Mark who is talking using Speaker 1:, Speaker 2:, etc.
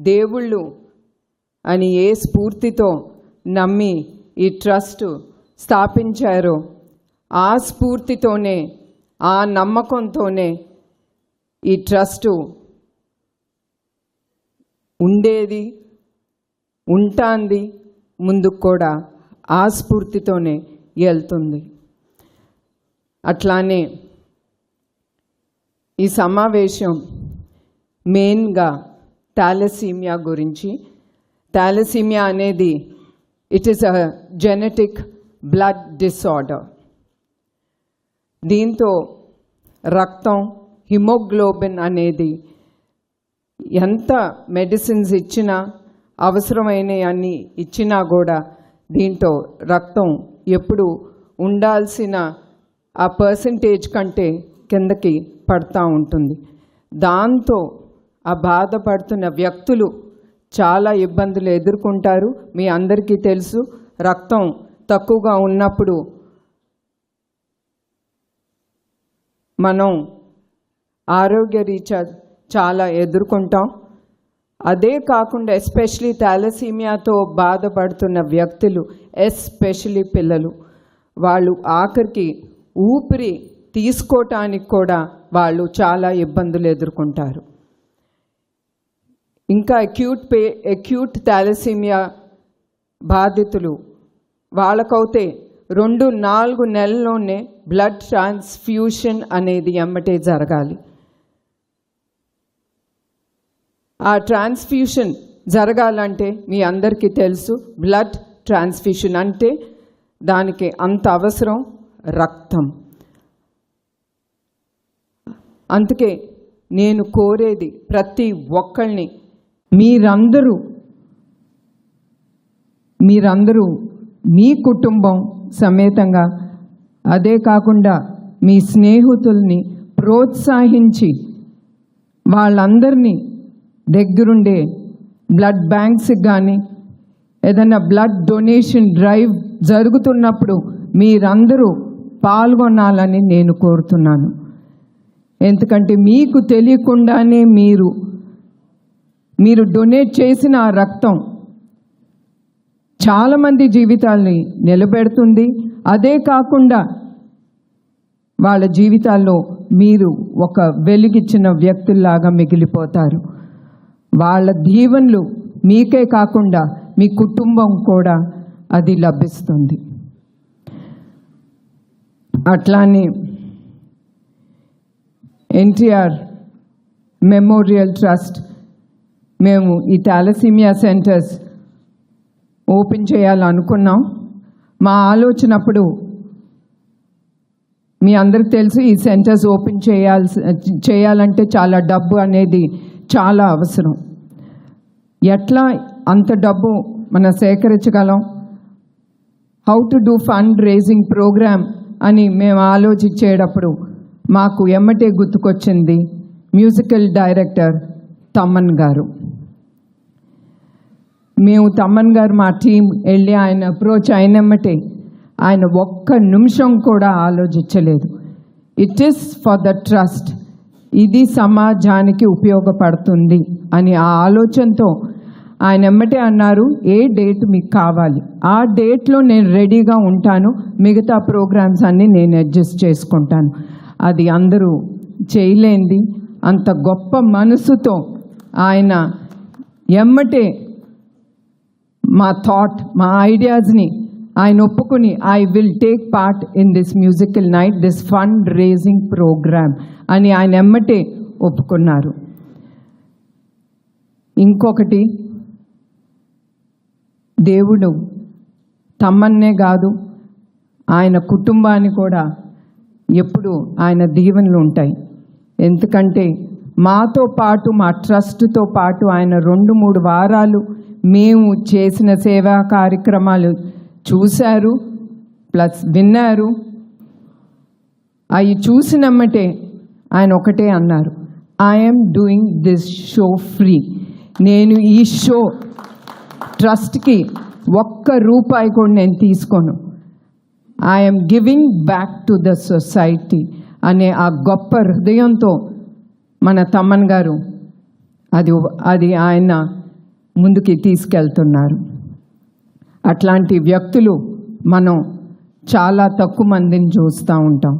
Speaker 1: దేవుళ్ళు అని ఏ స్ఫూర్తితో నమ్మి ఈ ట్రస్ట్ స్థాపించారో ఆ స్ఫూర్తితోనే ఆ నమ్మకంతోనే ఈ ట్రస్టు ఉండేది ఉంటాంది ముందుకు కూడా ఆ స్ఫూర్తితోనే వెళ్తుంది. అట్లానే ఈ సమావేశం మెయిన్గా థాలసీమియా గురించి. థాలసీమియా అనేది it is a genetic blood disorder దీంతో రక్తం హిమోగ్లోబిన్ అనేది ఎంత మెడిసిన్స్ ఇచ్చినా అవసరమైన అన్ని ఇచ్చినా కూడా దీంతో రక్తం ఎప్పుడు ఉండాల్సిన ఆ పర్సంటేజ్ కంటే కిందకి పడతా ఉంటుంది. దాంతో ఆ బాధపడుతున్న వ్యక్తులు చాలా ఇబ్బందులు ఎదుర్కొంటారు. మీ అందరికీ తెలుసు రక్తం తక్కువగా ఉన్నప్పుడు మనం ఆరోగ్య రీత్యా చాలా ఎదుర్కొంటాం. అదే కాకుండా ఎస్పెషలీ థాలసీమియాతో బాధపడుతున్న వ్యక్తులు ఎస్పెషలీ పిల్లలు వాళ్ళు ఆఖరికి ఊపిరి తీసుకోవటానికి కూడా వాళ్ళు చాలా ఇబ్బందులు ఎదుర్కొంటారు. ఇంకా అక్యూట్ పే అక్యూట్ థాలసీమియా బాధితులు. వాళ్ళకైతే రెండు నాలుగు నెలల్లోనే బ్లడ్ ట్రాన్స్ఫ్యూషన్ అనేది ఎమ్మటే జరగాలి. ఆ ట్రాన్స్ఫ్యూషన్ జరగాలంటే మీ అందరికీ తెలుసు బ్లడ్ ట్రాన్స్ఫ్యూషన్ అంటే దానికి అంత అవసరం రక్తం. అందుకే నేను కోరేది ప్రతి ఒక్కళ్ళని మీరందరూ మీరందరూ మీ కుటుంబం సమేతంగా అదే కాకుండా మీ స్నేహితుల్ని ప్రోత్సహించి వాళ్ళందరినీ దగ్గరుండే బ్లడ్ బ్యాంక్స్కి కానీ ఏదైనా బ్లడ్ డొనేషన్ డ్రైవ్ జరుగుతున్నప్పుడు మీరందరూ పాల్గొనాలని నేను కోరుతున్నాను. ఎందుకంటే మీకు తెలియకుండానే మీరు మీరు డొనేట్ చేసిన ఆ రక్తం చాలామంది జీవితాల్ని నిలబెడుతుంది. అదే కాకుండా వాళ్ళ జీవితాల్లో మీరు ఒక వెలుగిచ్చిన వ్యక్తుల్లాగా మిగిలిపోతారు. వాళ్ళ దీవెనలు మీకే కాకుండా మీ కుటుంబం కూడా అది లభిస్తుంది. అట్లానే ఎన్టీఆర్ మెమోరియల్ ట్రస్ట్ మేము ఈ థాలసీమియా సెంటర్స్ ఓపెన్ చేయాలనుకున్నాం. మా ఆలోచన అప్పుడు మీ అందరికి తెలుసు ఈ సెంటర్స్ ఓపెన్ చేయాల్సి చేయాలంటే చాలా డబ్బు అనేది చాలా అవసరం. ఎట్లా అంత డబ్బు మనం సేకరించగలం? How to do fund raising programme అని మేము ఆలోచించేటప్పుడు మాకు ఎమ్మటే గుర్తుకొచ్చింది మ్యూజికల్ డైరెక్టర్ తమ్మన్ గారు. మేము తమ్మన్ గారు మా టీం వెళ్ళి ఆయన అప్రోచ్ అయినమ్మటే ఆయన ఒక్క నిమిషం కూడా ఆలోచించలేదు. It is for the trust ఇది సమాజానికి ఉపయోగపడుతుంది అని ఆ ఆలోచనతో ఆయన ఎమ్మటే అన్నారు ఏ డేట్ మీకు కావాలి? ఆ డేట్లో నేను రెడీగా ఉంటాను. మిగతా ప్రోగ్రామ్స్ అన్నీ నేను అడ్జస్ట్ చేసుకుంటాను. అది అందరూ చేయలేంది. అంత గొప్ప మనసుతో ఆయన ఎమ్మటే మా థాట్ మా ఐడియాస్ని ఆయన ఒప్పుకుని I will take part in this musical night this fund raising programme అని ఆయన ఎమ్మటే ఒప్పుకున్నారు. ఇంకొకటి దేవుడు తమ్మన్నే కాదు ఆయన కుటుంబాన్ని కూడా ఎప్పుడు ఆయన దీవెనలు ఉంటాయి. ఎందుకంటే మాతో పాటు మా ట్రస్ట్తో పాటు ఆయన రెండు మూడు వారాలు మేము చేసిన సేవా కార్యక్రమాలు చూశారు ప్లస్ విన్నారు. అవి చూసినమ్మటే ఆయన ఒకటే అన్నారు I'm doing this show free నేను ఈ షో ట్రస్ట్కి ఒక్క రూపాయి కూడా నేను తీసుకోను. I'm giving back to the society అనే ఆ గొప్ప హృదయంతో మన తమ్మన్ గారు అది అది ఆయన ముందుకి తీసుకెళ్తున్నారు. అట్లాంటి వ్యక్తులు మనం చాలా తక్కువ మందిని చూస్తూ ఉంటాం.